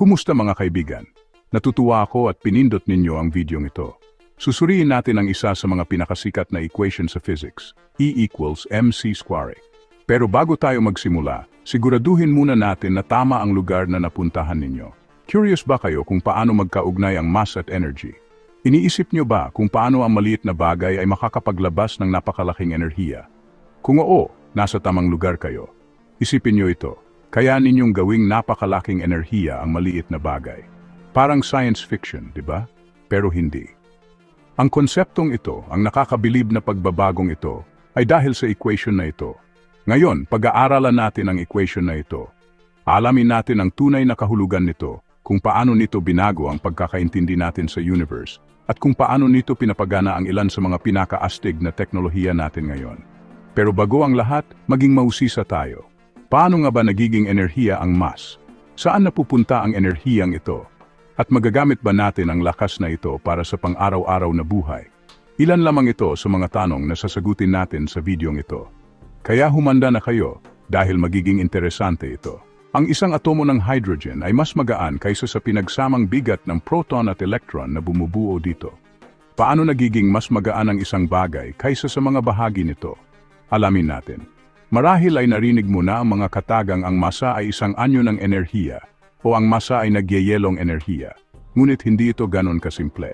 Kumusta mga kaibigan? Natutuwa ako at pinindot ninyo ang videong ito. Susuriin natin ang isa sa mga pinakasikat na equation sa physics, E equals mc square. Pero bago tayo magsimula, siguraduhin muna natin na tama ang lugar na napuntahan ninyo. Curious ba kayo kung paano magkaugnay ang mass at energy? Iniisip nyo ba kung paano ang maliit na bagay ay makakapaglabas ng napakalaking enerhiya? Kung oo, nasa tamang lugar kayo. Isipin nyo ito, kaya ninyong gawing napakalaking enerhiya ang maliit na bagay. Parang science fiction, di ba? Pero hindi. Ang konseptong ito, ang nakakabilib na pagbabagong ito, ay dahil sa equation na ito. Ngayon, pag-aaralan natin ang equation na ito. Alamin natin ang tunay na kahulugan nito, kung paano nito binago ang pagkakaintindi natin sa universe, at kung paano nito pinapagana ang ilan sa mga pinakaastig na teknolohiya natin ngayon. Pero bago ang lahat, maging mausisa tayo. Paano nga ba nagiging enerhiya ang mass? Saan napupunta ang enerhiyang ito? At magagamit ba natin ang lakas na ito para sa pang-araw-araw na buhay? Ilan lamang ito sa mga tanong na sasagutin natin sa videong ito. Kaya humanda na kayo dahil magiging interesante ito. Ang isang atomo ng hydrogen ay mas magaan kaysa sa pinagsamang bigat ng proton at electron na bumubuo dito. Paano nagiging mas magaan ang isang bagay kaysa sa mga bahagi nito? Alamin natin. Marahil ay narinig mo na ang mga katagang ang masa ay isang anyo ng enerhiya o ang masa ay nagyeyelong enerhiya. Ngunit hindi ito ganon kasimple.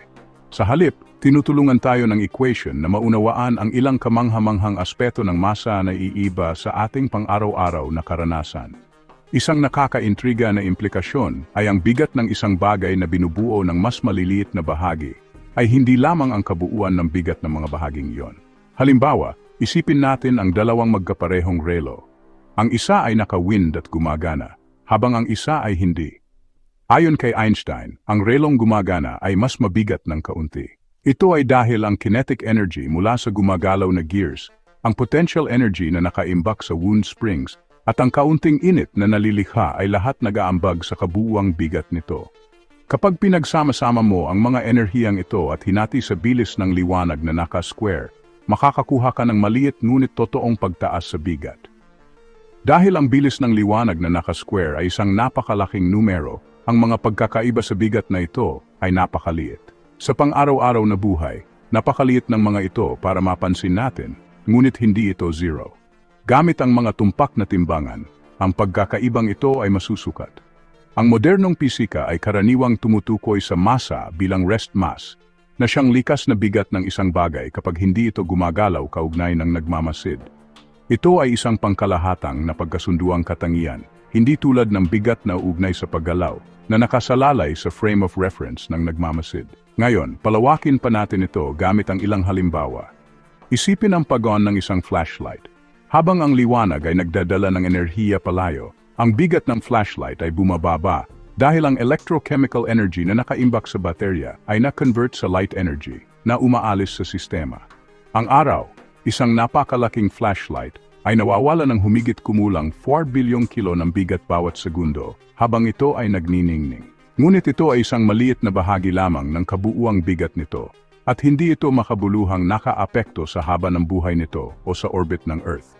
Sa halip, tinutulungan tayo ng equation na maunawaan ang ilang kamanghamanghang aspeto ng masa na iiba sa ating pang-araw-araw na karanasan. Isang nakakaintriga na implikasyon ay ang bigat ng isang bagay na binubuo ng mas maliliit na bahagi ay hindi lamang ang kabuuan ng bigat ng mga bahaging iyon. Halimbawa, isipin natin ang dalawang magkaparehong relo. Ang isa ay naka-wind at gumagana, habang ang isa ay hindi. Ayon kay Einstein, ang relong gumagana ay mas mabigat ng kaunti. Ito ay dahil ang kinetic energy mula sa gumagalaw na gears, ang potential energy na nakaimbak sa wound springs, at ang kaunting init na nalilikha ay lahat nagaambag sa kabuuang bigat nito. Kapag pinagsama-sama mo ang mga enerhiyang ito at hinati sa bilis ng liwanag na naka-square, makakakuha ka ng maliit ngunit totoong pagtaas sa bigat. Dahil ang bilis ng liwanag na naka-square ay isang napakalaking numero, ang mga pagkakaiba sa bigat na ito ay napakaliit. Sa pang-araw-araw na buhay, napakaliit ng mga ito para mapansin natin, ngunit hindi ito zero. Gamit ang mga tumpak na timbangan, ang pagkakaibang ito ay masusukat. Ang modernong pisika ay karaniwang tumutukoy sa masa bilang rest mass, na siyang likas na bigat ng isang bagay kapag hindi ito gumagalaw kaugnay ng nagmamasid. Ito ay isang pangkalahatang na pagkasunduang katangian, hindi tulad ng bigat na ugnay sa paggalaw, na nakasalalay sa frame of reference ng nagmamasid. Ngayon, palawakin pa natin ito gamit ang ilang halimbawa. Isipin ang pag-on ng isang flashlight. Habang ang liwanag ay nagdadala ng enerhiya palayo, ang bigat ng flashlight ay bumababa dahil ang electrochemical energy na nakaimbak sa baterya ay na-convert sa light energy na umaalis sa sistema. Ang araw, isang napakalaking flashlight, ay nawawala ng humigit kumulang 4 bilyong kilo ng bigat bawat segundo habang ito ay nagniningning. Ngunit ito ay isang maliit na bahagi lamang ng kabuuang bigat nito at hindi ito makabuluhang nakaapekto sa haba ng buhay nito o sa orbit ng Earth.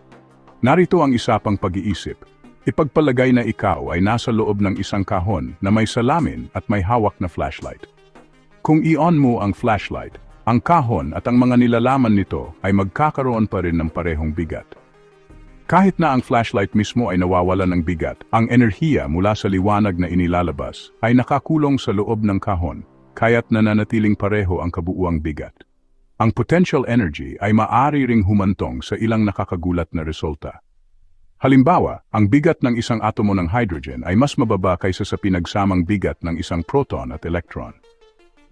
Narito ang isa pang pag-iisip. Ipagpalagay na ikaw ay nasa loob ng isang kahon na may salamin at may hawak na flashlight. Kung i-on mo ang flashlight, ang kahon at ang mga nilalaman nito ay magkakaroon pa rin ng parehong bigat. Kahit na ang flashlight mismo ay nawawala ng bigat, ang enerhiya mula sa liwanag na inilalabas ay nakakulong sa loob ng kahon, kaya't nananatiling pareho ang kabuuang bigat. Ang potential energy ay maaari ring humantong sa ilang nakakagulat na resulta. Halimbawa, ang bigat ng isang atomo ng hydrogen ay mas mababa kaysa sa pinagsamang bigat ng isang proton at electron.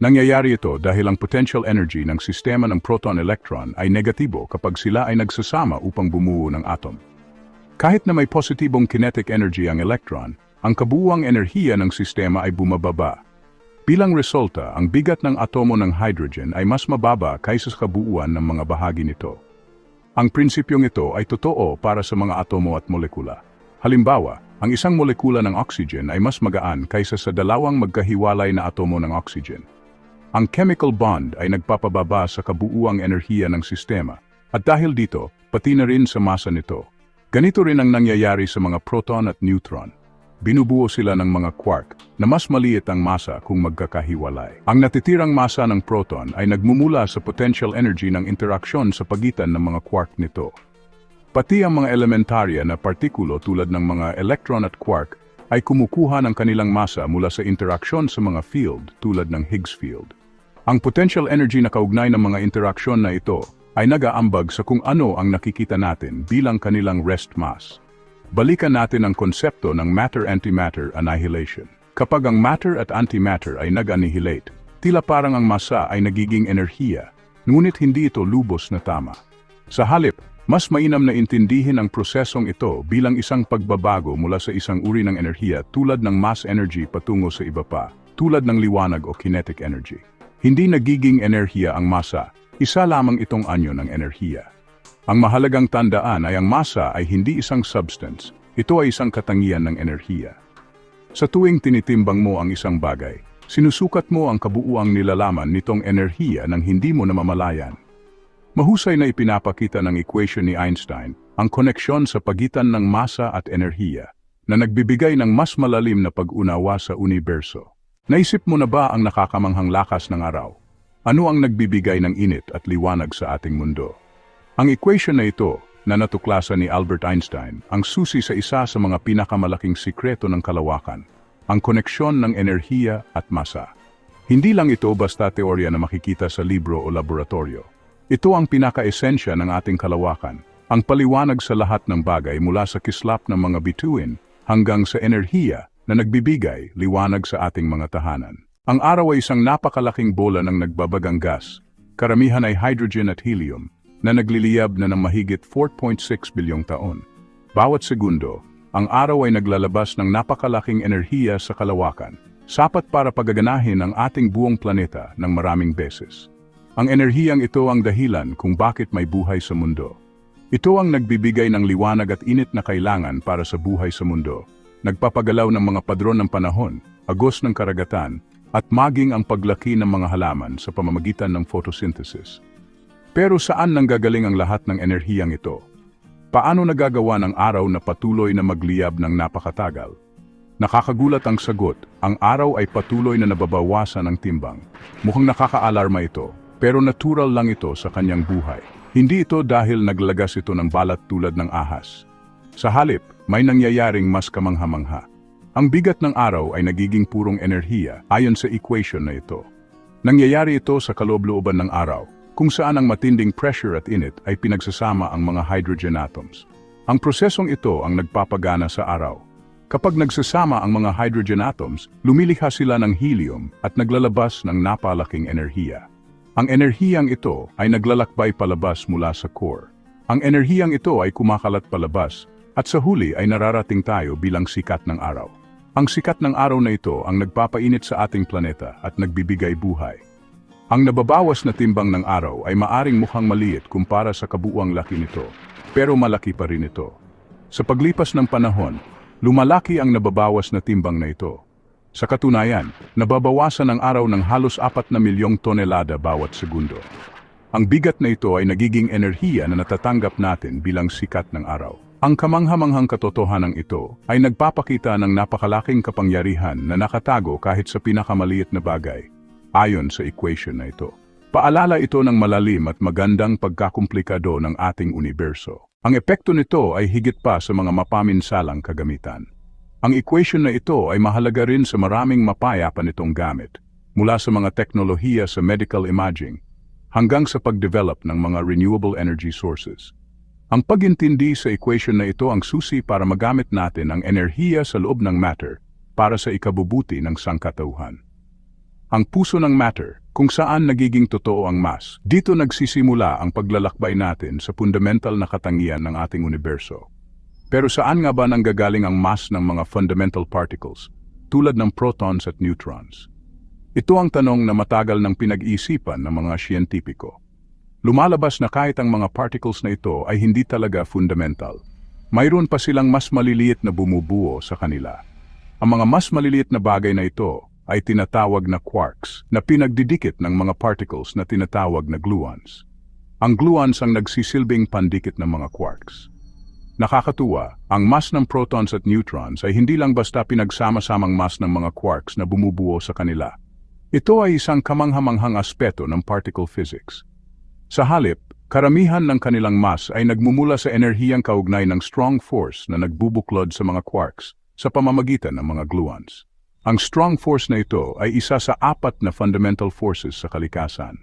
Nangyayari ito dahil ang potential energy ng sistema ng proton-electron ay negatibo kapag sila ay nagsasama upang bumuo ng atom. Kahit na may positibong kinetic energy ang electron, ang kabuuang enerhiya ng sistema ay bumababa. Bilang resulta, ang bigat ng atomo ng hydrogen ay mas mababa kaysa sa kabuuan ng mga bahagi nito. Ang prinsipyong ito ay totoo para sa mga atomo at molekula. Halimbawa, ang isang molekula ng oxygen ay mas magaan kaysa sa dalawang magkahiwalay na atomo ng oxygen. Ang chemical bond ay nagpapababa sa kabuuang enerhiya ng sistema at dahil dito, pati na rin sa masa nito. Ganito rin ang nangyayari sa mga proton at neutron. Binubuo sila ng mga quark na mas maliit ang masa kung magkakahiwalay. Ang natitirang masa ng proton ay nagmumula sa potential energy ng interaksyon sa pagitan ng mga quark nito. Pati ang mga elementarya na partikulo tulad ng mga electron at quark ay kumukuha ng kanilang masa mula sa interaksyon sa mga field tulad ng Higgs field. Ang potential energy na kaugnay ng mga interaksyon na ito ay nagaambag sa kung ano ang nakikita natin bilang kanilang rest mass. Balikan natin ang konsepto ng matter-antimatter annihilation. Kapag ang matter at antimatter ay nag-annihilate, tila parang ang masa ay nagiging enerhiya, ngunit hindi ito lubos na tama. Sa halip, mas mainam na intindihin ang prosesong ito bilang isang pagbabago mula sa isang uri ng enerhiya tulad ng mass energy patungo sa iba pa, tulad ng liwanag o kinetic energy. Hindi nagiging enerhiya ang masa, isa lamang itong anyo ng enerhiya. Ang mahalagang tandaan ay ang masa ay hindi isang substance, ito ay isang katangian ng enerhiya. Sa tuwing tinitimbang mo ang isang bagay, sinusukat mo ang kabuuang nilalaman nitong enerhiya nang hindi mo namamalayan. Mahusay na ipinapakita ng equation ni Einstein ang koneksyon sa pagitan ng masa at enerhiya na nagbibigay ng mas malalim na pag-unawa sa universo. Naisip mo na ba ang nakakamanghang lakas ng araw? Ano ang nagbibigay ng init at liwanag sa ating mundo? Ang equation na ito, na natuklasan ni Albert Einstein, ang susi sa isa sa mga pinakamalaking sikreto ng kalawakan, ang koneksyon ng enerhiya at masa. Hindi lang ito basta teorya na makikita sa libro o laboratorio. Ito ang pinaka-esensya ng ating kalawakan, ang paliwanag sa lahat ng bagay mula sa kislap ng mga bituin hanggang sa enerhiya na nagbibigay liwanag sa ating mga tahanan. Ang araw ay isang napakalaking bola ng nagbabagang gas. Karamihan ay hydrogen at helium na nagliliyab na ng mahigit 4.6 bilyong taon. Bawat segundo, ang araw ay naglalabas ng napakalaking enerhiya sa kalawakan, sapat para pagaganahin ang ating buong planeta ng maraming beses. Ang enerhiyang ito ang dahilan kung bakit may buhay sa mundo. Ito ang nagbibigay ng liwanag at init na kailangan para sa buhay sa mundo, nagpapagalaw ng mga padron ng panahon, agos ng karagatan, at maging ang paglaki ng mga halaman sa pamamagitan ng photosynthesis. Pero saan nanggagaling ang lahat ng enerhiyang ito? Paano nagagawa ng araw na patuloy na magliyab ng napakatagal? Nakakagulat ang sagot, ang araw ay patuloy na nababawasan ng timbang. Mukhang nakakaalarma ito, pero natural lang ito sa kanyang buhay. Hindi ito dahil naglagas ito ng balat tulad ng ahas. Sa halip, may nangyayaring mas kamangha-mangha. Ang bigat ng araw ay nagiging purong enerhiya ayon sa equation na ito. Nangyayari ito sa kaloob-looban ng araw, kung saan ang matinding pressure at init ay pinagsasama ang mga hydrogen atoms. Ang prosesong ito ang nagpapagana sa araw. Kapag nagsasama ang mga hydrogen atoms, lumilikha sila ng helium at naglalabas ng napalaking enerhiya. Ang enerhiyang ito ay naglalakbay palabas mula sa core. Ang enerhiyang ito ay kumakalat palabas at sa huli ay nararating tayo bilang sikat ng araw. Ang sikat ng araw na ito ang nagpapainit sa ating planeta at nagbibigay buhay. Ang nababawas na timbang ng araw ay maaring mukhang maliit kumpara sa kabuuang laki nito, pero malaki pa rin ito. Sa paglipas ng panahon, lumalaki ang nababawas na timbang na ito. Sa katunayan, nababawasan ang araw ng halos 4 na milyong tonelada bawat segundo. Ang bigat na ito ay nagiging enerhiya na natatanggap natin bilang sikat ng araw. Ang kamanghamanghang katotohanan ito ay nagpapakita ng napakalaking kapangyarihan na nakatago kahit sa pinakamaliit na bagay ayon sa equation na ito. Paalala ito ng malalim at magandang pagkakomplikado ng ating universo. Ang epekto nito ay higit pa sa mga mapaminsalang kagamitan. Ang equation na ito ay mahalaga rin sa maraming mapayapa nitong gamit, mula sa mga teknolohiya sa medical imaging hanggang sa pagdevelop ng mga renewable energy sources. Ang pagintindi sa equation na ito ang susi para magamit natin ang enerhiya sa loob ng matter para sa ikabubuti ng sangkatauhan. Ang puso ng matter, kung saan nagiging totoo ang mass, dito nagsisimula ang paglalakbay natin sa fundamental na katangian ng ating universo. Pero saan nga ba nanggagaling ang mass ng mga fundamental particles, tulad ng protons at neutrons? Ito ang tanong na matagal ng pinag-iisipan ng mga siyentipiko. Lumalabas na kahit ang mga particles na ito ay hindi talaga fundamental. Mayroon pa silang mas maliliit na bumubuo sa kanila. Ang mga mas maliliit na bagay na ito ay tinatawag na quarks na pinagdidikit ng mga particles na tinatawag na gluons. Ang gluons ang nagsisilbing pandikit ng mga quarks. Nakakatuwa, ang mass ng protons at neutrons ay hindi lang basta pinagsama-samang mass ng mga quarks na bumubuo sa kanila. Ito ay isang kamanghamanghang aspeto ng particle physics. Sa halip, karamihan ng kanilang mass ay nagmumula sa enerhiyang kaugnay ng strong force na nagbubuklod sa mga quarks sa pamamagitan ng mga gluons. Ang strong force na ito ay isa sa apat na fundamental forces sa kalikasan.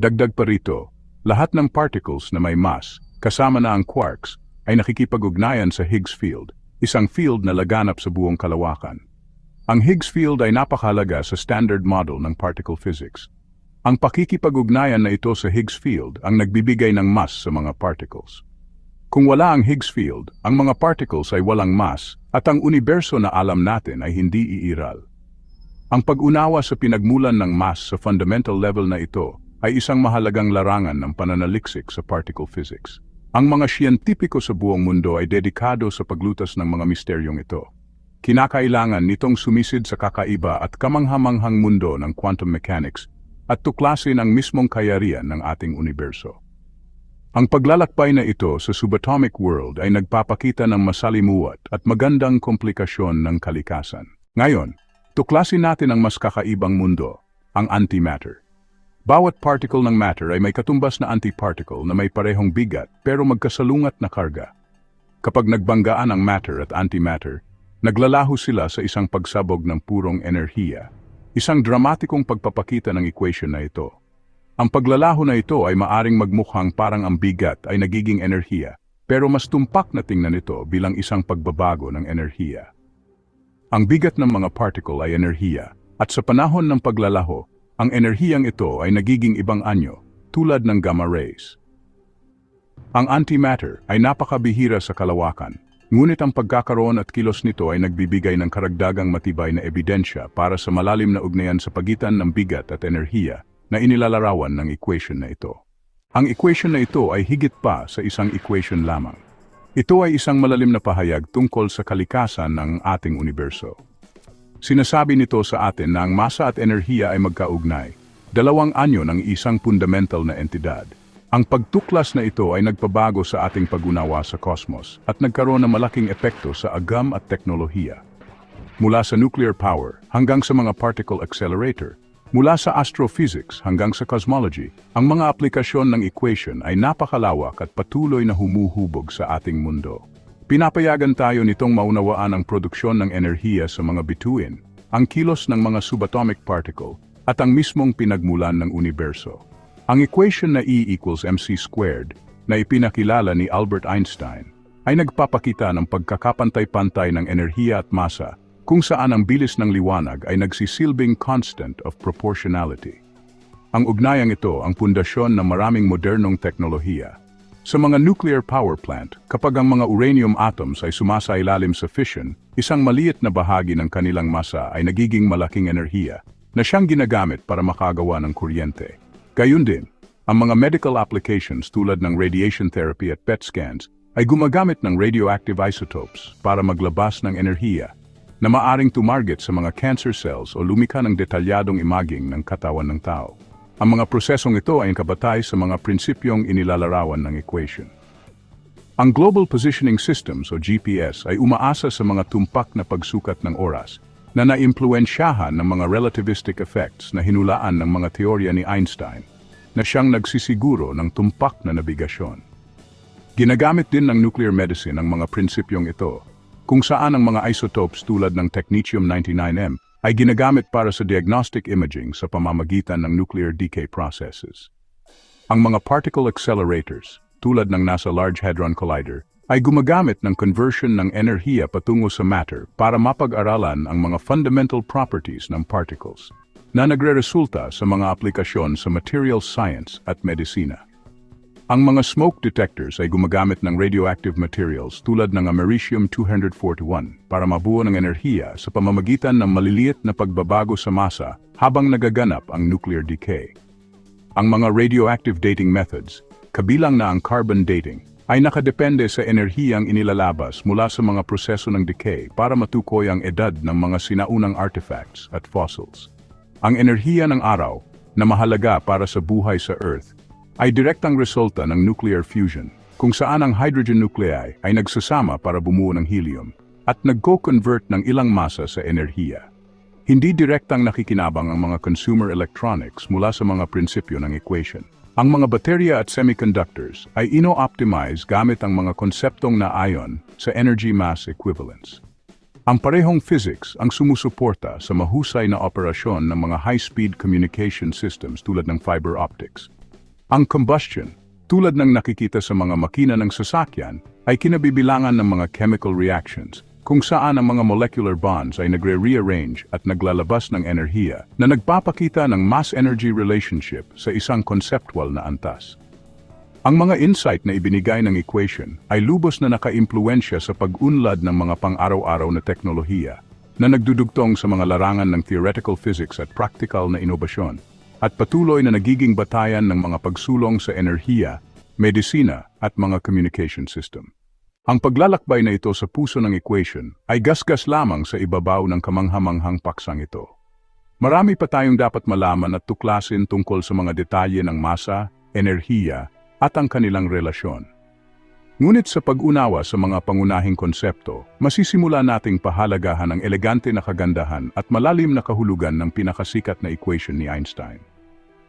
Dagdag pa rito, lahat ng particles na may mass, kasama na ang quarks, ay nakikipag-ugnayan sa Higgs field, isang field na laganap sa buong kalawakan. Ang Higgs field ay napakahalaga sa standard model ng particle physics. Ang pakikipag-ugnayan na ito sa Higgs field ang nagbibigay ng mass sa mga particles. Kung wala ang Higgs field, ang mga particles ay walang mass at ang universo na alam natin ay hindi iiral. Ang pag-unawa sa pinagmulan ng mass sa fundamental level na ito ay isang mahalagang larangan ng pananaliksik sa particle physics. Ang mga siyentipiko sa buong mundo ay dedikado sa paglutas ng mga misteryong ito. Kinakailangan nitong sumisid sa kakaiba at kamanghamanghang mundo ng quantum mechanics at tuklasin ang mismong kayarian ng ating universo. Ang paglalakbay na ito sa subatomic world ay nagpapakita ng masalimuot at magandang komplikasyon ng kalikasan. Ngayon, tuklasin natin ang mas kakaibang mundo, ang antimatter. Bawat particle ng matter ay may katumbas na antiparticle na may parehong bigat pero magkasalungat na karga. Kapag nagbanggaan ang matter at antimatter, naglalaho sila sa isang pagsabog ng purong enerhiya. Isang dramatikong pagpapakita ng equation na ito. Ang paglalaho na ito ay maaring magmukhang parang ang bigat ay nagiging enerhiya, pero mas tumpak na tingnan ito bilang isang pagbabago ng enerhiya. Ang bigat ng mga particle ay enerhiya, at sa panahon ng paglalaho, ang enerhiyang ito ay nagiging ibang anyo, tulad ng gamma rays. Ang antimatter ay napakabihira sa kalawakan, ngunit ang pagkakaroon at kilos nito ay nagbibigay ng karagdagang matibay na ebidensya para sa malalim na ugnayan sa pagitan ng bigat at enerhiya na inilalarawan ng equation na ito. Ang equation na ito ay higit pa sa isang equation lamang. Ito ay isang malalim na pahayag tungkol sa kalikasan ng ating universo. Sinasabi nito sa atin na ang masa at enerhiya ay magkaugnay, dalawang anyo ng isang fundamental na entidad. Ang pagtuklas na ito ay nagpabago sa ating pag-unawa sa cosmos at nagkaroon ng malaking epekto sa agam at teknolohiya. Mula sa nuclear power hanggang sa mga particle accelerator, mula sa astrophysics hanggang sa cosmology, ang mga aplikasyon ng equation ay napakalawak at patuloy na humuhubog sa ating mundo. Pinapayagan tayo nitong maunawaan ang produksyon ng enerhiya sa mga bituin, ang kilos ng mga subatomic particle, at ang mismong pinagmulan ng universo. Ang equation na E equals mc squared, na ipinakilala ni Albert Einstein, ay nagpapakita ng pagkakapantay-pantay ng enerhiya at masa kung saan ang bilis ng liwanag ay nagsisilbing constant of proportionality. Ang ugnayang ito ang pundasyon ng maraming modernong teknolohiya, sa mga nuclear power plant, kapag ang mga uranium atoms ay sumasailalim sa fission, isang maliit na bahagi ng kanilang masa ay nagiging malaking enerhiya na siyang ginagamit para makagawa ng kuryente. Gayun din, ang mga medical applications tulad ng radiation therapy at PET scans ay gumagamit ng radioactive isotopes para maglabas ng enerhiya na maaring tumarget sa mga cancer cells o lumika ng detalyadong imaging ng katawan ng tao. Ang mga prosesong ito ay kabatay sa mga prinsipyong inilalarawan ng equation. Ang Global Positioning Systems o GPS ay umaasa sa mga tumpak na pagsukat ng oras na naimpluensyahan ng mga relativistic effects na hinulaan ng mga teorya ni Einstein na siyang nagsisiguro ng tumpak na nabigasyon. Ginagamit din ng nuclear medicine ang mga prinsipyong ito kung saan ang mga isotopes tulad ng technetium-99m ay ginagamit para sa diagnostic imaging sa pamamagitan ng nuclear decay processes. Ang mga particle accelerators, tulad ng nasa Large Hadron Collider, ay gumagamit ng conversion ng enerhiya patungo sa matter para mapag-aralan ang mga fundamental properties ng particles na nagre-resulta sa mga aplikasyon sa material science at medisina. Ang mga smoke detectors ay gumagamit ng radioactive materials tulad ng americium-241 para mabuo ng enerhiya sa pamamagitan ng maliliit na pagbabago sa masa habang nagaganap ang nuclear decay. Ang mga radioactive dating methods, kabilang na ang carbon dating, ay nakadepende sa enerhiyang inilalabas mula sa mga proseso ng decay para matukoy ang edad ng mga sinaunang artifacts at fossils. Ang enerhiya ng araw, na mahalaga para sa buhay sa Earth, ay direktang resulta ng nuclear fusion kung saan ang hydrogen nuclei ay nagsasama para bumuo ng helium at nagko-convert ng ilang masa sa enerhiya. Hindi direktang nakikinabang ang mga consumer electronics mula sa mga prinsipyo ng equation. Ang mga baterya at semiconductors ay ino-optimize gamit ang mga konseptong na ion sa energy mass equivalence. Ang parehong physics ang sumusuporta sa mahusay na operasyon ng mga high-speed communication systems tulad ng fiber optics. Ang combustion, tulad ng nakikita sa mga makina ng sasakyan, ay kinabibilangan ng mga chemical reactions kung saan ang mga molecular bonds ay nagre-rearrange at naglalabas ng enerhiya na nagpapakita ng mass-energy relationship sa isang conceptual na antas. Ang mga insight na ibinigay ng equation ay lubos na nakaimpluensya sa pag-unlad ng mga pang-araw-araw na teknolohiya na nagdudugtong sa mga larangan ng theoretical physics at practical na inobasyon at patuloy na nagiging batayan ng mga pagsulong sa enerhiya, medisina at mga communication system. Ang paglalakbay na ito sa puso ng equation ay gasgas lamang sa ibabaw ng kamanghamanghang paksang ito. Marami pa tayong dapat malaman at tuklasin tungkol sa mga detalye ng masa, enerhiya, at ang kanilang relasyon. Ngunit sa pag-unawa sa mga pangunahing konsepto, masisimula nating pahalagahan ang elegante na kagandahan at malalim na kahulugan ng pinakasikat na equation ni Einstein.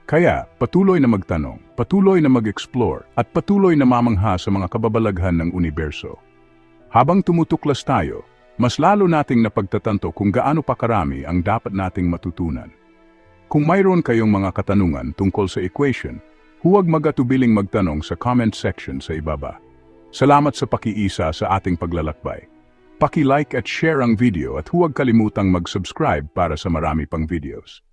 Kaya, patuloy na magtanong, patuloy na mag-explore, at patuloy na mamangha sa mga kababalaghan ng universo. Habang tumutuklas tayo, mas lalo nating napagtatanto kung gaano pa karami ang dapat nating matutunan. Kung mayroon kayong mga katanungan tungkol sa equation, huwag magatubiling magtanong sa comment section sa ibaba. Salamat sa pakiisa sa ating paglalakbay. Paki-like at share ang video at huwag kalimutang mag-subscribe para sa marami pang videos.